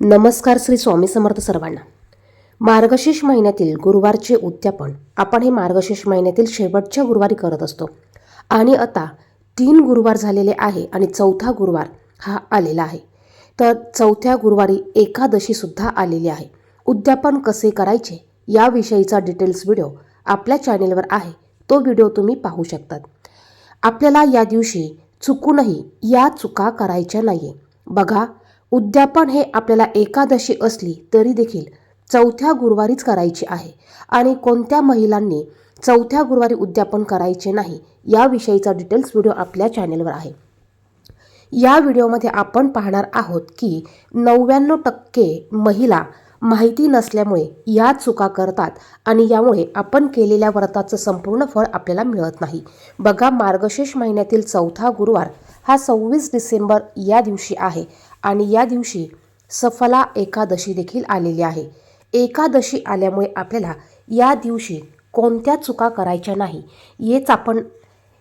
नमस्कार श्री स्वामी समर्थ सर्वांना. मार्गशीर्ष महिन्यातील गुरुवारचे उद्यापन आपण हे मार्गशीर्ष महिन्यातील शेवटच्या गुरुवारी करत असतो. आणि आता तीन गुरुवार झालेले आहे आणि चौथा गुरुवार हा आलेला आहे. तर चौथ्या गुरुवारी एकादशीसुद्धा आलेली आहे. उद्यापन कसे करायचे याविषयीचा डिटेल्स व्हिडिओ आपल्या चॅनेलवर आहे. तो व्हिडिओ तुम्ही पाहू शकतात. आपल्याला या दिवशी चुकूनही या चुका करायच्या नाहीये. बघा उद्यापन हे आपल्याला एकादशी असली तरी देखील चौथ्या गुरुवारीच करायची आहे. आणि कोणत्या महिलांनी चौथ्या गुरुवारी उद्यापन करायचे नाही याविषयीचा डिटेल्स व्हिडिओ आपल्या चॅनेलवर आहे. या व्हिडिओमध्ये आपण पाहणार आहोत की नव्याण्णव टक्के महिला माहिती नसल्यामुळे या चुका करतात आणि यामुळे आपण केलेल्या व्रताचं संपूर्ण फळ आपल्याला मिळत नाही. बघा मार्गशीर्ष महिन्यातील चौथा गुरुवार हा सव्वीस डिसेंबर या दिवशी आहे. आणि या दिवशी सफला एकादशी देखील आलेली आहे. एकादशी आल्यामुळे आपल्याला या दिवशी कोणत्या चुका करायच्या नाही हेच आपण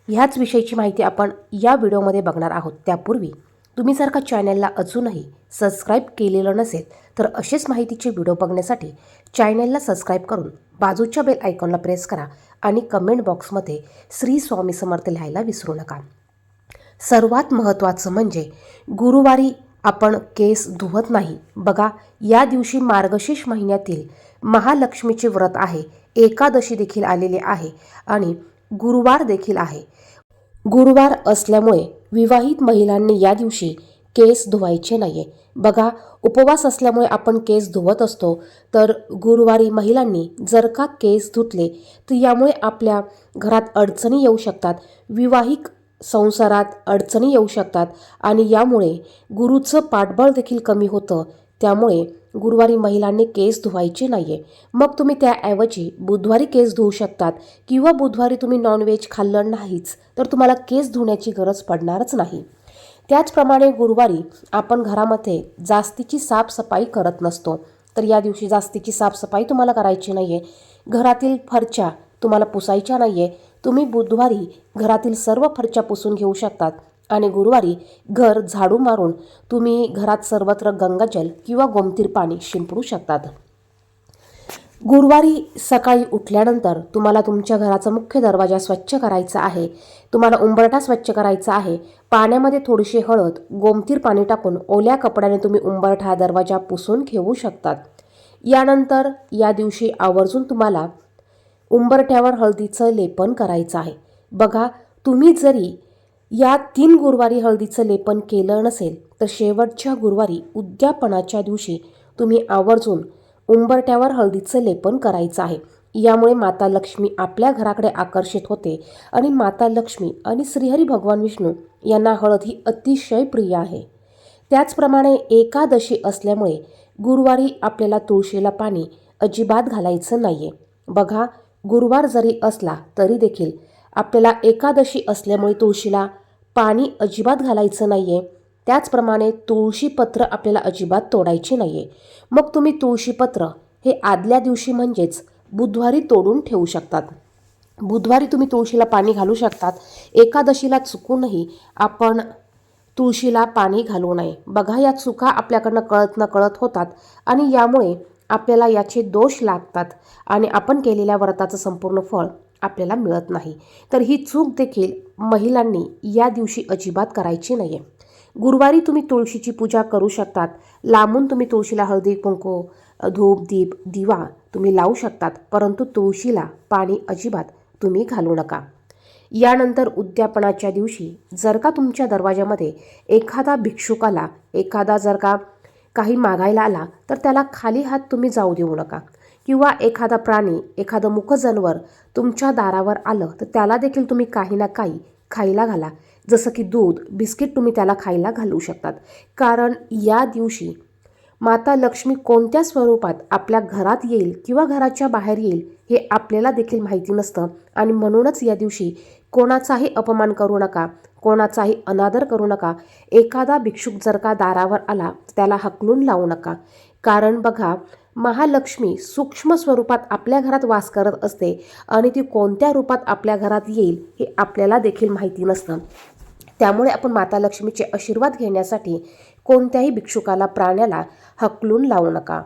ह्याच विषयीची माहिती आपण या व्हिडिओमध्ये बघणार आहोत. त्यापूर्वी तुम्ही जर का चॅनलला अजूनही सबस्क्राईब केलेलं नसेल तर असेच माहितीचे व्हिडिओ बघण्यासाठी चॅनलला सबस्क्राईब करून बाजूच्या बेल आयकॉनला प्रेस करा आणि कमेंट बॉक्समध्ये श्री स्वामी समर्थ लिहायला विसरू नका. सर्वात महत्त्वाचं म्हणजे गुरुवारी आपण केस धुवत नाही. बघा या दिवशी मार्गशीर्ष महिन्यातील महालक्ष्मीचे व्रत आहे. एकादशी देखील आलेले आहे आणि गुरुवार देखील आहे. गुरुवार असल्यामुळे विवाहित महिलांनी या दिवशी केस धुवायचे नाहीये. बघा उपवास असल्यामुळे आपण केस धुवत असतो तर गुरुवारी महिलांनी जर का केस धुतले तर यामुळे आपल्या घरात अडचणी येऊ शकतात. विवाहिक संसारात अडचणी येऊ शकतात आणि यामुळे गुरुचं पाठबळ देखील कमी होतं. त्यामुळे गुरुवारी महिलांनी केस धुवायचे नाही आहे मग तुम्ही त्याऐवजी बुधवारी केस धुवू शकतात किंवा बुधवारी तुम्ही नॉनव्हेज खाल्लं नाहीच तर तुम्हाला केस धुण्याची गरज पडणारच नाही. त्याचप्रमाणे गुरुवारी आपण घरामध्ये जास्तीची साफसफाई करत नसतो तर या दिवशी जास्तीची साफसफाई तुम्हाला करायची नाही आहे घरातील फरच्या तुम्हाला पुसायच्या नाही आहे तुम्ही बुधवारी घरातील सर्व फरच्या पुसून घेऊ शकतात आणि गुरुवारी घर झाडू मारून तुम्ही घरात सर्वत्र गंगाजल किंवा गोमतीर पाणी शिंपडू शकतात. गुरुवारी सकाळी उठल्यानंतर तुम्हाला तुमच्या घराचा मुख्य दरवाजा स्वच्छ करायचा आहे. तुम्हाला उंबरठा स्वच्छ करायचा आहे. पाण्यामध्ये थोडीशी हळद गोमतीर पाणी टाकून ओल्या कपड्याने तुम्ही उंबरठा दरवाजा पुसून घेऊ शकतात. यानंतर या दिवशी आवर्जून तुम्हाला उंबरठ्यावर हळदीचं लेपन करायचं आहे. बघा तुम्ही जरी या तीन गुरुवारी हळदीचं लेपन केलं नसेल तर शेवटच्या गुरुवारी उद्यापनाच्या दिवशी तुम्ही आवर्जून उंबरट्यावर हळदीचं लेपन करायचं आहे. यामुळे माता लक्ष्मी आपल्या घराकडे आकर्षित होते आणि माता लक्ष्मी आणि श्रीहरी भगवान विष्णू यांना हळद ही अतिशय प्रिय आहे. त्याचप्रमाणे एकादशी असल्यामुळे गुरुवारी आपल्याला तुळशीला पाणी अजिबात घालायचं नाही आहे बघा गुरुवार जरी असला तरी देखील आपल्याला एकादशी असल्यामुळे तुळशीला पाणी अजिबात घालायचं नाही आहे त्याचप्रमाणे तुळशीपत्र आपल्याला अजिबात तोडायचे नाही आहे मग तुम्ही तुळशीपत्र हे आदल्या दिवशी म्हणजेच बुधवारी तोडून ठेवू शकतात. बुधवारी तुम्ही तुळशीला पाणी घालू शकतात. एकादशीला चुकूनही आपण तुळशीला पाणी घालू नये. बघा या चुका आपल्याकडनं कळत न कळत होतात आणि यामुळे आपल्याला याचे दोष लागतात आणि आपण केलेल्या व्रताचं संपूर्ण फळ आपल्याला मिळत नाही. तर ही चूक देखील महिलांनी या दिवशी अजिबात करायची नाही आहे गुरुवारी तुम्ही तुळशीची पूजा करू शकतात. लांबून तुम्ही तुळशीला हळदी कुंकू धूप दीप दिवा तुम्ही लावू शकतात. परंतु तुळशीला पाणी अजिबात तुम्ही घालू नका. यानंतर उद्यापनाच्या दिवशी जर का तुमच्या दरवाजामध्ये एखादा भिक्षुकाला एखादा जर का काही मागायला आला तर त्याला खाली हात तुम्ही जाऊ देऊ नका. किंवा एखादा प्राणी एखादं मुख जनावर तुमच्या दारावर आलं तर त्याला देखील तुम्ही काही ना काही खायला घाला. जसं की दूध बिस्किट तुम्ही त्याला खायला घालू शकतात. कारण या दिवशी माता लक्ष्मी कोणत्या स्वरूपात आपल्या घरात येईल किंवा घराच्या बाहेर येईल हे आपल्याला देखील माहिती नसतं. आणि म्हणूनच या दिवशी कोणाचाही अपमान करू नका. कोणाचाही अनादर करू नका. एखादा भिक्षुक जर का दारावर आला त्याला हकलून लावू नका. कारण बघा महालक्ष्मी सूक्ष्म स्वरूपात आपल्या घरात वास करत असते आणि ती कोणत्या रूपात आपल्या घरात येईल हे आपल्याला देखील माहिती नसतं. त्यामुळे आपण माता लक्ष्मीचे आशीर्वाद घेण्यासाठी कोणत्याही भिक्षुकाला प्राण्याला हकलून लावू नका.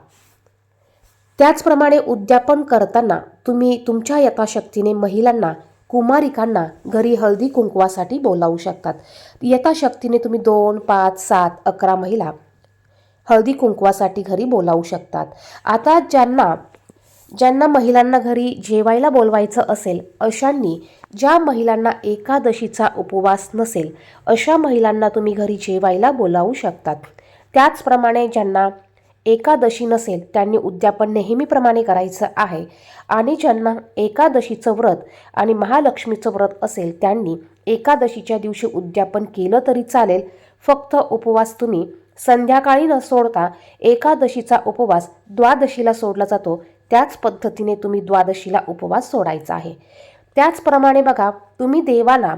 त्याचप्रमाणे उद्यापन करताना तुम्ही तुमच्या यथाशक्तीने महिलांना कुमारिकांना घरी हळदी कुंकवासाठी बोलावू शकतात. यथाशक्तीने तुम्ही दोन पाच सात अकरा महिला हळदी कुंकवासाठी घरी बोलावू शकतात. आता ज्यांना ज्यांना महिलांना घरी जेवायला बोलवायचं असेल अशांनी ज्या महिलांना एकादशीचा उपवास नसेल अशा महिलांना तुम्ही घरी जेवायला बोलावू शकतात. त्याचप्रमाणे ज्यांना एकादशी नसेल त्यांनी उद्यापन नेहमीप्रमाणे करायचं आहे. आणि ज्यांना एकादशीचं व्रत आणि महालक्ष्मीचं व्रत असेल त्यांनी एकादशीच्या दिवशी उद्यापन केलं तरी चालेल. फक्त उपवास तुम्ही संध्याकाळी न सोडता एकादशीचा उपवास द्वादशीला सोडला जातो. त्याच पद्धतीने तुम्ही द्वादशीला उपवास सोडायचा आहे. त्याचप्रमाणे बघा तुम्ही देवाला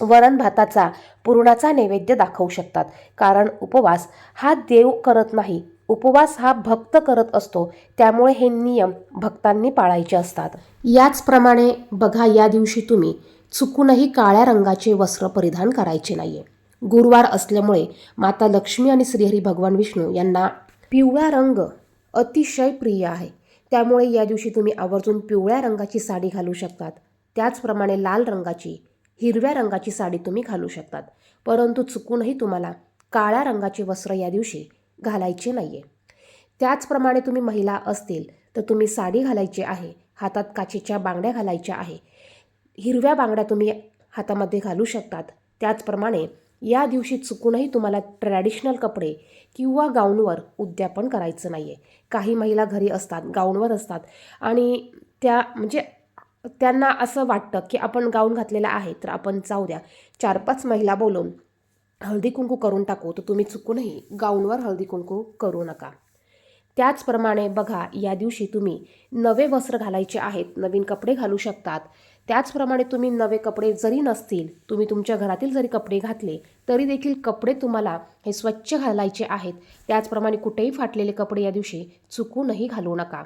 वरण भाताचा पुरणाचा नैवेद्य दाखवू शकतात. कारण उपवास हा देव करत नाही उपवास हा भक्त करत असतो त्यामुळे हे नियम भक्तांनी पाळायचे असतात. याचप्रमाणे बघा या दिवशी तुम्ही चुकूनही काळ्या रंगाचे वस्त्र परिधान करायचे नाहीये. गुरुवार असल्यामुळे माता लक्ष्मी आणि श्रीहरी भगवान विष्णू यांना पिवळा रंग अतिशय प्रिय आहे. त्यामुळे या दिवशी तुम्ही आवर्जून पिवळ्या रंगाची साडी घालू शकतात. त्याचप्रमाणे लाल रंगाची हिरव्या रंगाची साडी तुम्ही घालू शकतात. परंतु चुकूनही तुम्हाला काळ्या रंगाचे वस्त्र या दिवशी घालायचे नाही आहे त्याचप्रमाणे तुम्ही महिला असतील तर तुम्ही साडी घालायची आहे हातात काचेच्या बांगड्या घालायच्या आहे. हिरव्या बांगड्या तुम्ही हातामध्ये घालू शकतात. त्याचप्रमाणे या दिवशी चुकूनही तुम्हाला ट्रॅडिशनल कपडे किंवा गाऊनवर उद्यापन करायचं नाही आहे काही महिला घरी असतात गाऊनवर असतात आणि त्या म्हणजे त्यांना असं वाटतं की आपण गाऊन घातलेलं आहे तर आपण जाऊ द्या. चार पाच महिला बोलून हळदी कुंकू करून टाकू तर तुम्ही चुकूनही गाऊनवर हळदी कुंकू करू नका. त्याचप्रमाणे बघा या दिवशी तुम्ही नवे वस्त्र घालायचे आहेत नवीन कपडे घालू शकतात. त्याचप्रमाणे तुम्ही नवे कपडे जरी नसतील तुम्ही तुमच्या घरातील जरी कपडे घातले तरी देखील कपडे तुम्हाला हे स्वच्छ घालायचे आहेत. त्याचप्रमाणे कुठेही फाटलेले कपडे या दिवशी चुकूनही घालू नका.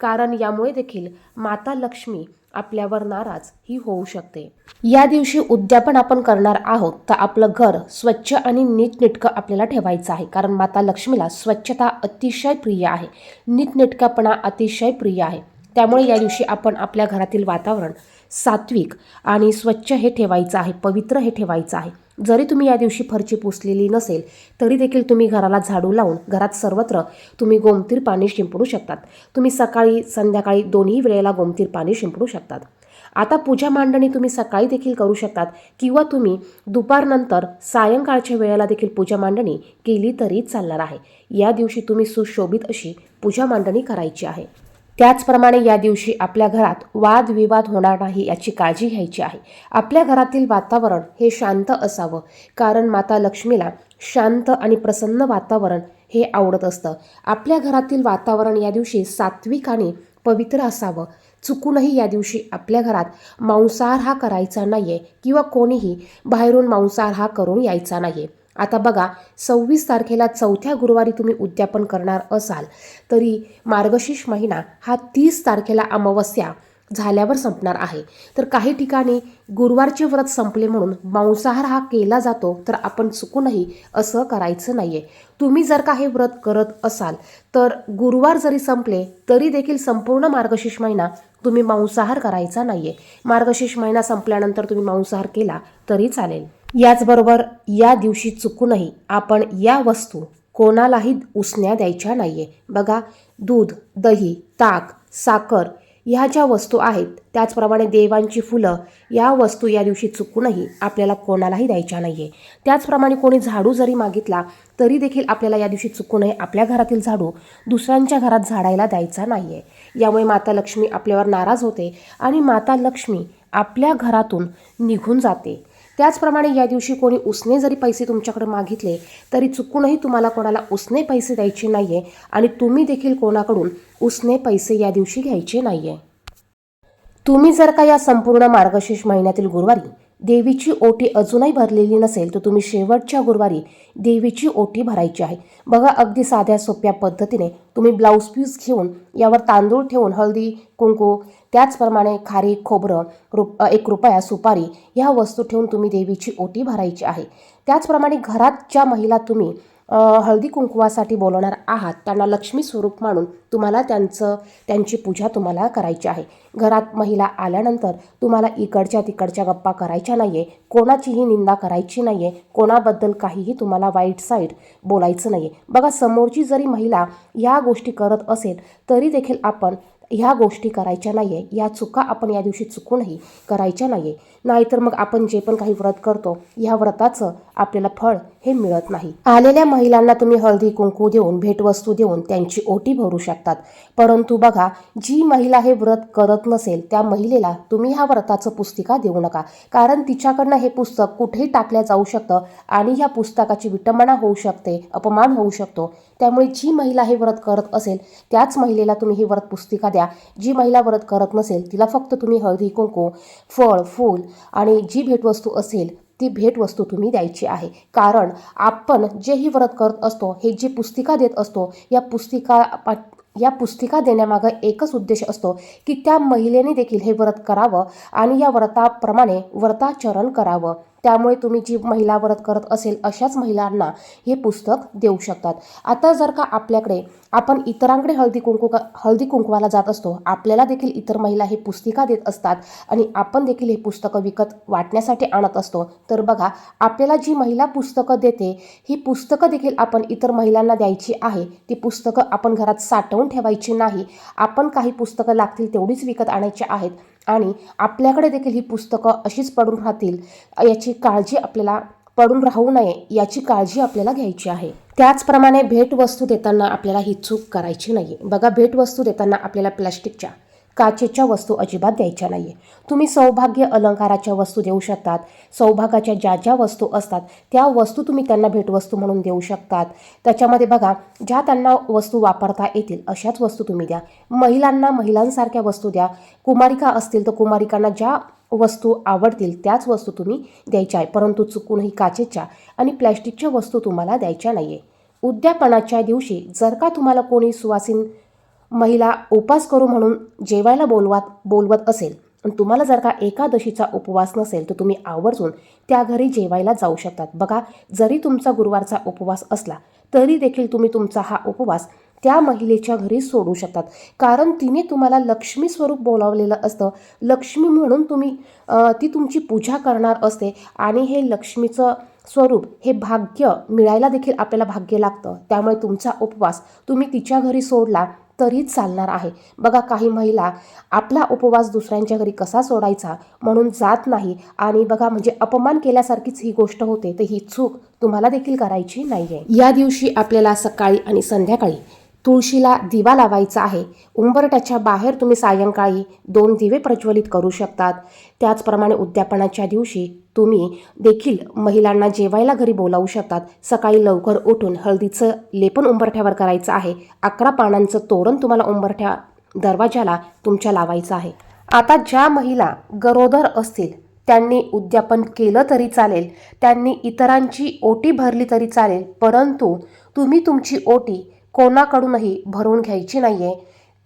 कारण यामुळे देखील माता लक्ष्मी आपल्यावर नाराज ही होऊ शकते. या दिवशी उद्यापन आपण करणार आहोत तर आपलं घर स्वच्छ आणि नीटनेटकं आपल्याला ठेवायचं आहे कारण माता लक्ष्मीला स्वच्छता अतिशय प्रिय आहे. नीटनेटकापणा अतिशय प्रिय आहे. त्यामुळे या दिवशी आपण आपल्या घरातील वातावरण सात्विक आणि स्वच्छ हे ठेवायचं आहे पवित्र हे ठेवायचं आहे. जरी तुम्ही या दिवशी फरची पुसलेली नसेल तरी देखील तुम्ही घराला झाडू लावून घरात सर्वत्र तुम्ही गोमतीर पाणी शिंपडू शकतात. तुम्ही सकाळी संध्याकाळी दोन्ही वेळेला गोमतीर पाणी शिंपडू शकतात. आता पूजा मांडणी तुम्ही सकाळी देखील करू शकतात किंवा तुम्ही दुपारनंतर सायंकाळच्या वेळेला देखील पूजा मांडणी केली तरी चालणार आहे. या दिवशी तुम्ही सुशोभित अशी पूजा मांडणी करायची आहे. त्याचप्रमाणे या दिवशी आपल्या घरात वादविवाद होणार नाही याची काळजी घ्यायची आहे. आपल्या घरातील वातावरण हे शांत असावं. कारण माता लक्ष्मीला शांत आणि प्रसन्न वातावरण हे आवडत असतं. आपल्या घरातील वातावरण या दिवशी सात्विक आणि पवित्र असावं. चुकूनही या दिवशी आपल्या घरात मांसाहार हा करायचा नाही आहे किंवा कोणीही बाहेरून मांसाहार हा करून यायचा नाही आहे आता बघा सव्वीस तारखेला चौथ्या गुरुवारी तुम्ही उद्यापन करणार असाल तरी मार्गशीर्ष महिना हा तीस तारखेला अमावस्या झाल्यावर संपणार आहे. तर काही ठिकाणी गुरुवारचे व्रत संपले म्हणून मांसाहार हा केला जातो तर आपण चुकूनही असं करायचं नाही आहे तुम्ही जर का हे व्रत करत असाल तर गुरुवार जरी संपले तरी देखील संपूर्ण मार्गशीर्ष महिना तुम्ही मांसाहार करायचा नाही आहे मार्गशीर्ष महिना संपल्यानंतर तुम्ही मांसाहार केला तरी चालेल. याचबरोबर या दिवशी चुकूनही आपण या वस्तू कोणालाही उसण्या द्यायच्या नाही आहे बघा दूध दही ताक साखर ह्या ज्या वस्तू आहेत त्याचप्रमाणे देवांची फुलं या वस्तू या दिवशी चुकूनही आपल्याला कोणालाही द्यायच्या नाही आहे त्याचप्रमाणे कोणी झाडू जरी मागितला तरी देखील आपल्याला या दिवशी चुकूनही आपल्या घरातील झाडू दुसऱ्यांच्या घरात झाडायला द्यायचा नाही आहे यामुळे माता लक्ष्मी आपल्यावर नाराज होते आणि माता लक्ष्मी आपल्या घरातून निघून जाते. त्याचप्रमाणे या दिवशी कोणी उसने जरी पैसे तुमच्याकडे मागितले तरी चुकूनही तुम्हाला कोणाला उसने पैसे द्यायचे नाही आहे आणि तुम्ही देखील कोणाकडून उसने पैसे या दिवशी घ्यायचे नाही आहे तुम्ही जर का या संपूर्ण मार्गशीर्ष महिन्यातील गुरुवारी देवीची ओटी अजूनही भरलेली नसेल तर तुम्ही शेवटच्या गुरुवारी देवीची ओटी भरायची आहे. बघा अगदी साध्या सोप्या पद्धतीने तुम्ही ब्लाऊज पीस घेऊन यावर तांदूळ ठेवून हळदी कुंकू त्याचप्रमाणे खारी खोबरं रुप एक रुपया सुपारी ह्या वस्तू ठेवून तुम्ही देवीची ओटी भरायची आहे. त्याचप्रमाणे घरात ज्या महिला तुम्ही हळदी कुंकवासाठी बोलवणार आहात त्यांना लक्ष्मी स्वरूप मानून तुम्हाला त्यांचं त्यांची पूजा तुम्हाला करायची आहे. घरात महिला आल्यानंतर तुम्हाला इकडच्या तिकडच्या गप्पा करायच्या नाही आहे कोणाचीही निंदा करायची नाही आहे कोणाबद्दल काहीही तुम्हाला वाईट साईड बोलायचं नाही आहे बघा समोरची जरी महिला या गोष्टी करत असेल तरी देखील आपण ह्या गोष्टी करायच्या नाही आहे या चुका आपण या दिवशी चुकूनही करायच्या नाही आहे नाहीतर मग आपण जे पण काही व्रत करतो ह्या व्रताचं आपल्याला फळ हे मिळत नाही. आलेल्या महिलांना तुम्ही हळदी कुंकू देऊन भेटवस्तू देऊन त्यांची ओटी भरू शकतात. परंतु बघा जी महिला हे व्रत करत नसेल त्या महिलेला तुम्ही ह्या व्रताचं पुस्तिका देऊ नका. कारण तिच्याकडनं हे पुस्तक कुठेही टाकल्या जाऊ शकतं आणि ह्या पुस्तकाची विटंबना होऊ शकते अपमान होऊ शकतो. त्यामुळे जी महिला हे व्रत करत असेल त्याच महिलेला तुम्ही ही व्रत पुस्तिका द्या. जी महिला व्रत करत नसेल तिला फक्त तुम्ही हळदी कुंकू फळ फूल आणि जी भेटवस्तू असेल ती भेटवस्तू तुम्ही द्यायची आहे. कारण आपण जेही व्रत करत असतो हे जी पुस्तिका देत असतो या पुस्तिका पा या पुस्तिका देण्यामागं एकच उद्देश असतो की त्या महिलेने देखील हे व्रत करावं आणि या व्रताप्रमाणे व्रताचरण करावं. त्यामुळे तुम्ही जी महिला व्रत करत असेल अशाच महिलांना हे पुस्तक देऊ शकतात. आता जर का आपल्याकडे आपण इतरांकडे हळदी कुंकू हळदी कुंकवाला जात असतो आपल्याला देखील इतर महिला हे पुस्तिका देत असतात आणि आपण देखील हे पुस्तकं विकत वाटण्यासाठी आणत असतो. तर बघा आपल्याला जी महिला पुस्तकं देते ही पुस्तकं देखील आपण इतर महिलांना द्यायची आहे. ती पुस्तकं आपण घरात साठवून ठेवायची नाही. आपण काही पुस्तकं लागतील तेवढीच विकत आणायची आहेत. आणि आपल्याकडे देखील ही पुस्तकं अशीच पडून राहतील याची काळजी आपल्याला पडून राहू नये याची काळजी आपल्याला घ्यायची आहे. त्याचप्रमाणे भेटवस्तू देताना आपल्याला ही चूक करायची नाही बघा भेटवस्तू देताना आपल्याला प्लॅस्टिकच्या काचेच्या वस्तू अजिबात द्यायच्या नाही आहे तुम्ही सौभाग्य अलंकाराच्या वस्तू देऊ शकतात. सौभागाच्या ज्या ज्या वस्तू असतात त्या वस्तू तुम्ही त्यांना भेटवस्तू म्हणून देऊ शकतात. त्याच्यामध्ये बघा ज्या त्यांना वस्तू वापरता येतील अशाच वस्तू तुम्ही द्या. महिलांना महिलांसारख्या वस्तू द्या. कुमारिका असतील तर कुमारिकांना ज्या वस्तू आवडतील त्याच वस्तू तुम्ही द्यायच्या आहे. परंतु चुकूनही काचेच्या आणि प्लॅस्टिकच्या वस्तू तुम्हाला द्यायच्या नाही आहे उद्यापनाच्या दिवशी जर का तुम्हाला कोणी सुवासीन महिला उपास करू म्हणून जेवायला बोलवात बोलवत असेल. आणि तुम्हाला जर का एकादशीचा उपवास नसेल तर तुम्ही आवर्जून त्या घरी जेवायला जाऊ शकतात. बघा जरी तुमचा गुरुवारचा उपवास असला तरी देखील तुम्ही तुमचा हा उपवास त्या महिलेच्या घरी सोडू शकतात. कारण तिने तुम्हाला लक्ष्मी स्वरूप बोलावलेलं असतं. लक्ष्मी म्हणून तुम्ही ती तुमची पूजा करणार असते. आणि हे लक्ष्मीचं स्वरूप हे भाग्य मिळायला देखील आपल्याला भाग्य लागतं. त्यामुळे तुमचा उपवास तुम्ही तिच्या घरी सोडला तरी चालणार आहे. बघा काही महिला आपला उपवास दुसऱ्यांच्या घरी कसा सोडायचा म्हणून जात नाही आणि बघा म्हणजे अपमान केल्यासारखीच ही गोष्ट होते तर ही चूक तुम्हाला देखील करायची नाही आहे या दिवशी आपल्याला सकाळी आणि संध्याकाळी तुळशीला दिवा लावायचा आहे. उंबरट्याच्या बाहेर तुम्ही सायंकाळी दोन दिवे प्रज्वलित करू शकतात. त्याचप्रमाणे उद्यापनाच्या दिवशी तुम्ही देखील महिलांना जेवायला घरी बोलावू शकतात. सकाळी लवकर उठून हळदीचं लेपन उंबरठ्यावर करायचं आहे. अकरा पानांचं तोरण तुम्हाला उंबरठ्या दरवाजाला तुमच्या लावायचं आहे. आता ज्या महिला गरोदर असतील त्यांनी उद्यापन केलं तरी चालेल. त्यांनी इतरांची ओटी भरली तरी चालेल. परंतु तुम्ही तुमची ओटी कोणाकडूनही भरून घ्यायची नाही आहे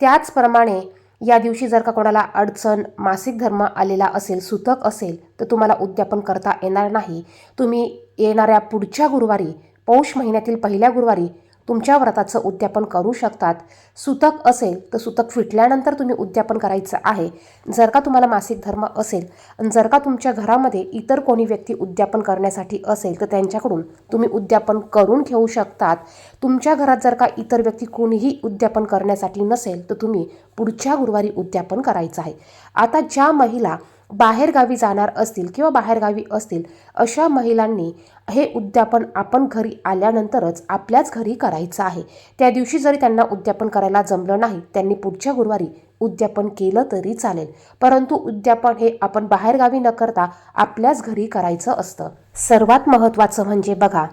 त्याचप्रमाणे या दिवशी जर का कोणाला अडचण मासिक धर्म आलेला असेल सुतक असेल तर तुम्हाला उद्यापन करता येणार नाही. तुम्ही येणाऱ्या पुढच्या गुरुवारी पौष महिन्यातील पहिल्या गुरुवारी तुमच्या व्रताचं उद्यापन करू शकतात. सुतक असेल तर सुतक फिटल्यानंतर तुम्ही उद्यापन करायचं आहे. जर का तुम्हाला मासिक धर्म असेल आणि जर का तुमच्या घरामध्ये इतर कोणी व्यक्ती उद्यापन करण्यासाठी असेल तर त्यांच्याकडून तुम्ही उद्यापन करून घेऊ शकतात. तुमच्या घरात जर का इतर व्यक्ती कोणीही उद्यापन करण्यासाठी नसेल तर तुम्ही पुढच्या गुरुवारी उद्यापन करायचं आहे. आता ज्या महिला बाहेरगावी जाणार असतील किंवा बाहेरगावी असतील अशा महिलांनी हे उद्यापन आपण घरी आल्यानंतरच आपल्याच घरी करायचं आहे. त्या दिवशी जरी त्यांना उद्यापन करायला जमलं नाही त्यांनी पुढच्या गुरुवारी उद्यापन केलं तरी चालेल. परंतु उद्यापन हे आपण बाहेरगावी न करता आपल्याच घरी करायचं असतं. सर्वात महत्त्वाचं म्हणजे बघा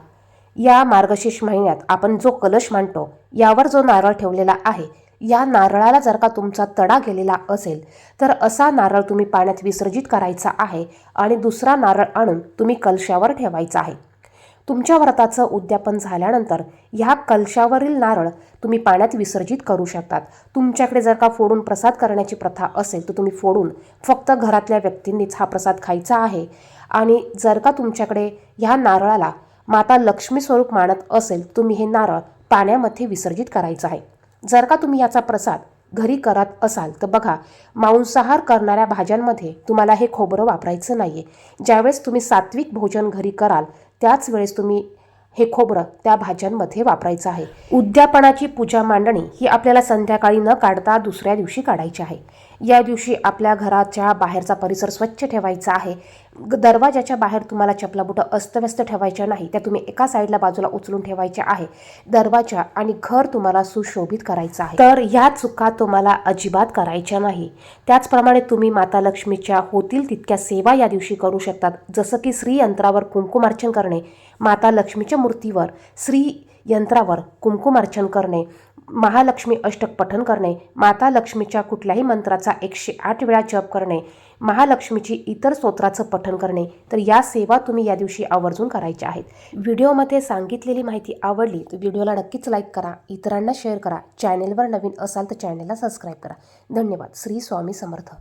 या मार्गशीर्ष महिन्यात आपण जो कलश मांडतो यावर जो नारळ ठेवलेला आहे या नारळाला जर का तुमचा तडा गेलेला असेल तर असा नारळ तुम्ही पाण्यात विसर्जित करायचा आहे आणि दुसरा नारळ आणून तुम्ही कलशावर ठेवायचा आहे. तुमच्या व्रताचं उद्यापन झाल्यानंतर ह्या कलशावरील नारळ तुम्ही पाण्यात विसर्जित करू शकतात. तुमच्याकडे जर का फोडून प्रसाद करण्याची प्रथा असेल तर तुम्ही फोडून फक्त घरातल्या व्यक्तींनीच हा प्रसाद खायचा आहे. आणि जर का तुमच्याकडे ह्या नारळाला माता लक्ष्मी स्वरूप मानत असेल तुम्ही हे नारळ पाण्यामध्ये विसर्जित करायचं आहे. जर का तुम्ही याचा प्रसाद घरी करत असाल तर बघा मांसाहार करणाऱ्या भाज्यांमध्ये तुम्हाला हे खोबरं वापरायचं नाही आहे ज्यावेळेस तुम्ही सात्विक भोजन घरी कराल त्याच वेळेस तुम्ही हे खोबरं त्या भाज्यांमध्ये वापरायचं आहे. उद्यापनाची पूजा मांडणी ही आपल्याला संध्याकाळी न काढता दुसऱ्या दिवशी काढायची आहे. या दिवशी आपल्या घराच्या बाहेरचा परिसर स्वच्छ ठेवायचा आहे. दरवाजाच्या बाहेर तुम्हाला चपला बुटं अस्तव्यस्त ठेवायच्या नाही त्या तुम्ही एका साईडला बाजूला उचलून ठेवायच्या आहे. दरवाजा आणि घर तुम्हाला सुशोभित करायचं आहे. तर ह्या चुका तुम्हाला अजिबात करायच्या नाही. त्याचप्रमाणे तुम्ही माता लक्ष्मीच्या होतील तितक्या सेवा या दिवशी करू शकतात. जसं की श्री यंत्रावर कुंकुमार्चन करणे माता लक्ष्मीच्या मूर्तीवर श्री यंत्रावर कुंकुमार्चन करणे महालक्ष्मी अष्टक पठन करणे माता लक्ष्मीच्या कुठल्याही मंत्राचा एकशे आठ वेळा जप करणे महालक्ष्मीची इतर स्तोत्राचं पठन करणे तर या सेवा तुम्ही या दिवशी आवर्जून करायच्या आहेत. व्हिडिओमध्ये सांगितलेली माहिती आवडली तर व्हिडिओला नक्कीच लाईक करा इतरांना शेअर करा चॅनेलवर नवीन असाल तर चॅनेलला सबस्क्राईब करा. धन्यवाद. श्री स्वामी समर्थ.